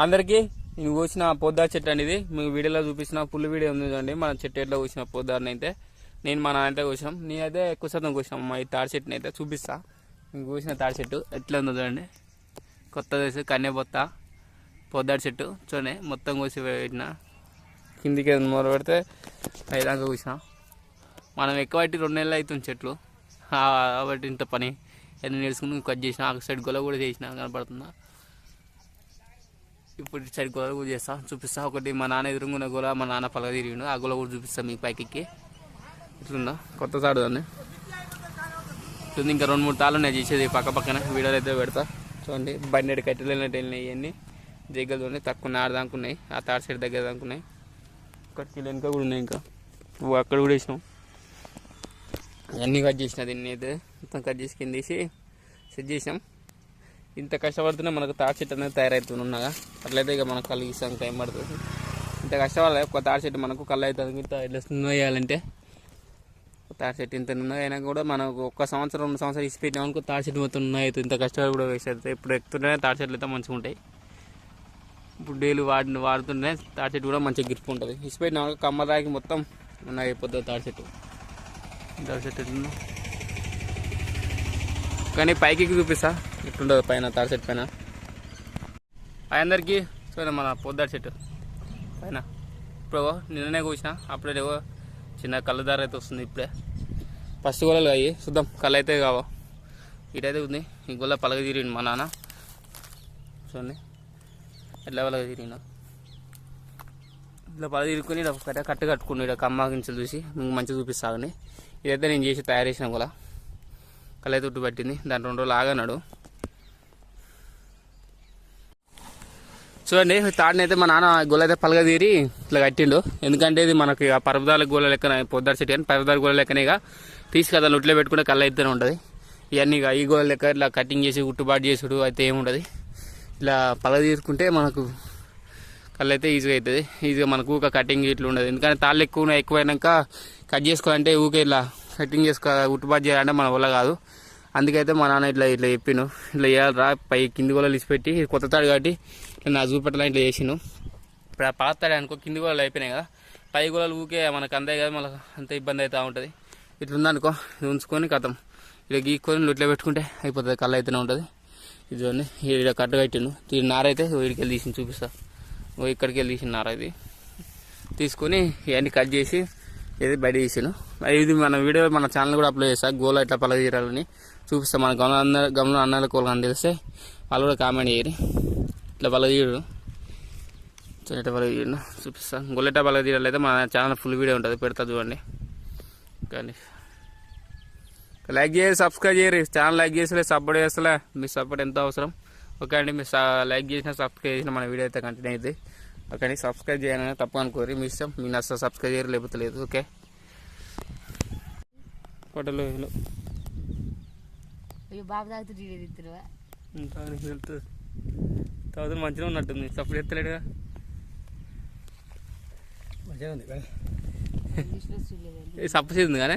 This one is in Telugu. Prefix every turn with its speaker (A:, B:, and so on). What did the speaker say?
A: అందరికీ నేను కోసిన పొద్దార్ చెట్టు అండి ఇది మీకు వీడియోలో చూపించిన ఫుల్ వీడియో ఉంది చూడండి. మన చెట్టు ఎట్లా కోసిన పొద్దార్ని అయితే నేను మా నాన్న అయితే కోసినాం. నేనైతే ఎక్కువ శాతం కోసినాం మా ఈ తాడి చెట్టుని అయితే చూపిస్తా. నేను కోసిన తాడి చెట్టు ఎట్లా ఉందో చూడండి. కొత్త దశ కన్యపొత్త పొద్దాడి చెట్టు. చూడండి మొత్తం కోసి పెట్టిన. కిందికి మొదలు పెడితే ఐదాకా కోసిన. మనం ఎక్కువ పెట్టి రెండు నెలలు అవుతుంది చెట్లు. కాబట్టి ఇంత పని. ఎన్ని నేర్చుకుని కట్ చేసిన ఆ సైడ్ గొల కూడా చేసిన కనపడుతుందా? ఇప్పుడు ఇటు సైడ్ గొల కూడా చేస్తా. చూపిస్తా. ఒకటి మా నాన్న ఎదురుగున్న గొల మా నాన్న పలగ తిరిగిండు. ఆ గొల కూడా చూపిస్తా మీకు పైకి ఇట్లుందా? కొత్త తాడు దాన్ని ఇట్లుంది. ఇంకా రెండు మూడు తాళ్ళు నేను చేసేది. పక్క పక్కన వీడియోలు అయితే పెడతా. చూడండి. బండి కట్టెలు వెళ్ళినట్టు వెళ్ళినాయి ఇవన్నీ. జగ్గలు ఉన్నాయి తక్కువ ఆడ దాకున్నాయి ఆ తాడు సైడ్ దగ్గర దాకున్నాయి ఒకటి వెనుక కూడా ఉన్నాయి ఇంకా. నువ్వు అక్కడ కూడా వేసినాం అన్నీ కట్ చేసిన దీన్ని అయితే. మొత్తం కట్ చేసి కింద తీసి సెట్ చేసాం ఇంత కష్టపడుతున్నా మనకు తాడి చెట్టు అనేది తయారవుతున్నాగా అట్లయితే ఇక మనకు కళ్ళు ఇస్తాం టైం పడుతుంది. ఇంత కష్టపడాలి ఒక తాడి చెట్టు మనకు కళ్ళు అవుతుంది ఇంత ఇట్లా వేయాలంటే ఒక తాడి చెట్టు ఇంత నున్న అయినా కూడా మనకు ఒక్క సంవత్సరం రెండు సంవత్సరాలు ఇసి పెట్టినా అనుకో తాడి చెట్టు మొత్తం నున్న అవుతుంది ఇంత కష్టపడి కూడా వేస్ట్ అవుతుంది. ఇప్పుడు ఎక్కుతుంటేనే తాడి చెట్లు అయితే మంచిగా ఉంటాయి. ఇప్పుడు డైలీ వాడి వాడుతుంటేనే తాడి చెట్టు కూడా మంచిగా గ్రిప్ ఉంటుంది. ఇసి పెట్టినా కమ్మ మొత్తం ఉన్న అయిపోతుంది తాడి చెట్టు. తాడి చెట్టు కానీ పైకి చూపిస్తా. ఎట్లుండదు పైన తాడి చెట్టు పైన. అందరికీ. చూడండి మన పొద్దాడి చెట్టు పైన. ఇప్పుడు నిన్ననే కూర్చిన అప్పుడే చిన్న కళ్ళదార అయితే వస్తుంది ఇప్పుడే. ఫస్ట్ గొల్లలు అయ్యి చూద్దాం కళ్ళు అయితే కావు? ఇటైతే ఉంది. ఈ గొల్ల పలగ తీరిండు మా నాన్న. చూడండి. ఎట్లా పలగ తీరిండు. ఇట్లా పలగ తీరుకొని ఇలా కట్ట కట్టుకుని ఇక్కడ కమ్మ చూసి మీకు మంచిగా చూపిస్తాగని ఇదైతే నేను చేసి తయారు చేసిన గొల్ల కళ్ళ ఉట్టు పట్టింది. దాని రెండు రోజులు ఆగన్నాడు చూడండి తాడిని అయితే మా నాన్న గొల్ల అయితే పలగ తీరి ఇట్లా కట్టిండు. ఎందుకంటే ఇది మనకి ఆ పర్వతాల గోల లెక్కన పొద్దారు చెట్టు కానీ పర్వతాల గోల లెక్కనే ఇక తీసి కదా నొట్లో పెట్టుకుంటే కళ్ళ అయితేనే ఉంటుంది. ఇవన్నీ ఇక ఈ గోల లెక్క ఇట్లా కటింగ్ చేసి గుట్టుబాటు చేసుడు అయితే ఏముండదు. ఇలా పలగ తీసుకుంటే మనకు కళ్ళు అయితే ఈజీగా అవుతుంది ఈజీగా మనకు ఊక కటింగ్ ఇట్లా ఉండదు. ఎందుకంటే తాళ్ళు ఎక్కువ ఎక్కువైనాక కట్ చేసుకోవాలంటే ఊకే ఇట్లా కటింగ్ చేసుకో ఉట్టుబాటు చేయాలంటే మన వల్ల కాదు. అందుకైతే మా నాన్న ఇట్లా ఇట్లా చెప్పిను ఇట్లా చేయాలరా పై కింది గోళాలు ఇచ్చిపెట్టి కొత్త తాడు కాబట్టి నా చూపెట్టాలని ఇట్లా చేసిను ఇప్పుడు ఆ పాత తాడు అనుకో కింది గోళాలు అయిపోయినాయి కదా. పై గోళాలు ఊకే మనకు అందే కదా మనకు అంత ఇబ్బంది అవుతూ ఉంటుంది. ఇట్లా ఉందనుకో ఇది ఉంచుకొని కథం. ఇట్లా గీక్కొని ఇట్లా పెట్టుకుంటే అయిపోతుంది కళ్ళు అయితేనే ఉంటుంది. ఇది చూడండి ఇక్కడ కట్టు కట్టిను దీని నారైతే వీడికి వెళ్ళి తీసి చూపిస్తా. ఓ ఇక్కడికి వెళ్ళి తీసిన నార ఇది. తీసుకొని ఇవన్నీ కట్ చేసి ఇది బయట తీసాను ఇది మన వీడియో మన ఛానల్ కూడా అప్లోడ్ చేస్తా. గోల్ ఎట్లా పలగ తీరాలని చూపిస్తాం. మన గమనం అందరూ గమనం అన్నల కోళ్ళు అని తెలిస్తే వాళ్ళు కూడా కామెంట్ చేయరు. ఇట్లా పలగ తీయడు చెట్ట పలగ తీయడు చూపిస్తాను గోల్ పలగ తీయాలి అయితే మన ఛానల్ ఫుల్ వీడియో ఉంటుంది. పెడతా చూడండి. కానీ లైక్ చేయాలి సబ్స్క్రైబ్ చేయరు ఛానల్ లైక్ చేసలే సపోర్ట్ చేస్తలే. మీ సపోర్ట్ ఎంతో అవసరం. ఓకే అండి మీరు లైక్ చేసిన సబ్స్క్రైబ్ చేసిన మన వీడియో అయితే కంటిన్యూ అవుతుంది ఓకే అండి సబ్స్క్రైబ్ చేయాలని తప్ప అనుకోరు మీ ఇష్టం. మీ నచ్చ సబ్స్క్రైబ్ చేయరు లేకపోతే లేదు ఓకే? హోటల్లో
B: అయ్యో బాబు తాగుతూ డీడీ తిరుగువా
A: హెల్త్ తాగుతూ మంచిగా ఉన్నట్టుంది. సపోర్ట్ ఎత్తలేడుగా
C: మంచిగా ఉంది
A: సప్పు చేసింది కానీ?